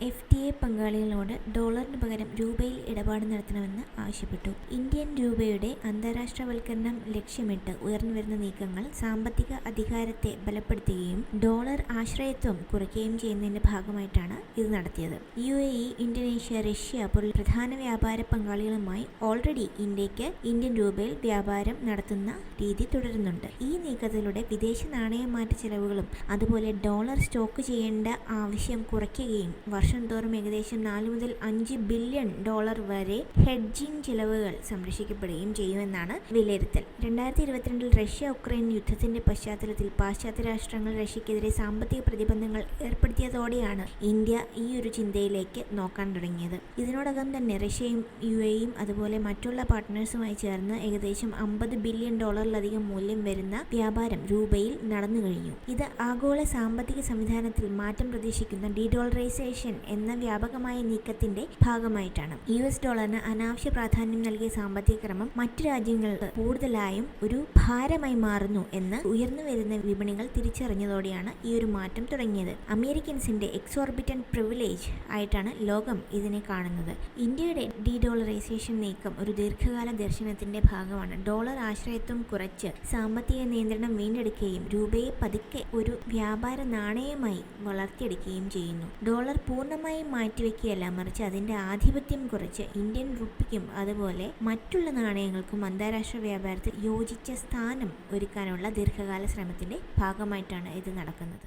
if A പങ്കാളികളോട് ഡോളറിന് പകരം രൂപയിൽ ഇടപാട് നടത്തണമെന്ന് ആവശ്യപ്പെട്ടു. ഇന്ത്യൻ രൂപയുടെ അന്താരാഷ്ട്രവൽക്കരണം ലക്ഷ്യമിട്ട് ഉയർന്നുവരുന്ന നീക്കങ്ങൾ സാമ്പത്തിക അധികാരത്തെ ബലപ്പെടുത്തുകയും ഡോളർ ആശ്രയത്വം കുറയ്ക്കുകയും ചെയ്യുന്നതിന്റെ ഭാഗമായിട്ടാണ് ഇത് നടത്തിയത്. U A E Indonesia Russia പോലുള്ള പ്രധാന വ്യാപാര പങ്കാളികളുമായി ഓൾറെഡി ഇന്ത്യയ്ക്ക് ഇന്ത്യൻ രൂപയിൽ വ്യാപാരം നടത്തുന്ന രീതി തുടരുന്നുണ്ട്. ഈ നീക്കത്തിലൂടെ വിദേശ നാണയമാറ്റ ചെലവുകളും അതുപോലെ ഡോളർ സ്റ്റോക്ക് ചെയ്യേണ്ട ആവശ്യം കുറയ്ക്കുകയും വർഷം തോറും ഏകദേശം നാല് മുതൽ അഞ്ച് ബില്യൺ ഡോളർ വരെ ഹെഡ്ജിംഗ് ചിലവുകൾ സംരക്ഷിക്കപ്പെടുകയും ചെയ്യുമെന്നാണ് വിലയിരുത്തൽ. രണ്ടായിരത്തി ഇരുപത്തിരണ്ടിൽ റഷ്യ ഉക്രൈൻ യുദ്ധത്തിന്റെ പശ്ചാത്തലത്തിൽ പാശ്ചാത്യ രാഷ്ട്രങ്ങൾ റഷ്യക്കെതിരെ സാമ്പത്തിക പ്രതിബന്ധങ്ങൾ ഏർപ്പെടുത്തിയതോടെയാണ് ഇന്ത്യ ഈ ഒരു ചിന്തയിലേക്ക് നോക്കാൻ തുടങ്ങിയത്. ഇതിനോടകം തന്നെ റഷ്യയും യു എയും അതുപോലെ മറ്റുള്ള പാർട്ട്നേഴ്സുമായി ചേർന്ന് ഏകദേശം അമ്പത് ബില്യൺ ഡോളറിലധികം മൂല്യം വരുന്ന വ്യാപാരം രൂപയിൽ നടന്നു കഴിഞ്ഞു. ഇത് ആഗോള സാമ്പത്തിക സംവിധാനത്തിൽ മാറ്റം പ്രതീക്ഷിക്കുന്ന ഡീഡോളറൈസേഷൻ എന്ന വ്യാപകമായ നീക്കത്തിന്റെ ഭാഗമായിട്ടാണ്. യു എസ് ഡോളറിന് അനാവശ്യ പ്രാധാന്യം നൽകിയ സാമ്പത്തിക ക്രമം മറ്റു രാജ്യങ്ങൾക്ക് കൂടുതലായും ഒരു ഭാരമായി മാറുന്നു എന്ന് ഉയർന്നു വരുന്ന വിപണികൾ തിരിച്ചറിഞ്ഞതോടെയാണ് ഈ ഒരു മാറ്റം തുടങ്ങിയത്. അമേരിക്കൻസിന്റെ എക്സോർബിറ്റൻ പ്രിവിലേജ് ആയിട്ടാണ് ലോകം ഇതിനെ കാണുന്നത്. ഇന്ത്യയുടെ ഡി ഡോളറൈസേഷൻ നീക്കം ഒരു ദീർഘകാല ദർശനത്തിന്റെ ഭാഗമാണ്. ഡോളർ ആശ്രയത്വം കുറച്ച് സാമ്പത്തിക നിയന്ത്രണം വീണ്ടെടുക്കുകയും രൂപയെ പതുക്കെ ഒരു വ്യാപാര നാണയമായി വളർത്തിയെടുക്കുകയും ചെയ്യുന്നു. ഡോളർ പൂർണമായും മാറ്റിവെക്കുകയല്ല മറിച്ച് അതിന്റെ ആധിപത്യം കുറച്ച് ഇന്ത്യൻ റുപ്പിക്കും അതുപോലെ മറ്റുള്ള നാണയങ്ങൾക്കും അന്താരാഷ്ട്ര വ്യാപാരത്തിൽ യോജിച്ച സ്ഥാനം ഒരുക്കാനുള്ള ദീർഘകാല ശ്രമത്തിന്റെ ഭാഗമായിട്ടാണ് ഇത് നടക്കുന്നത്.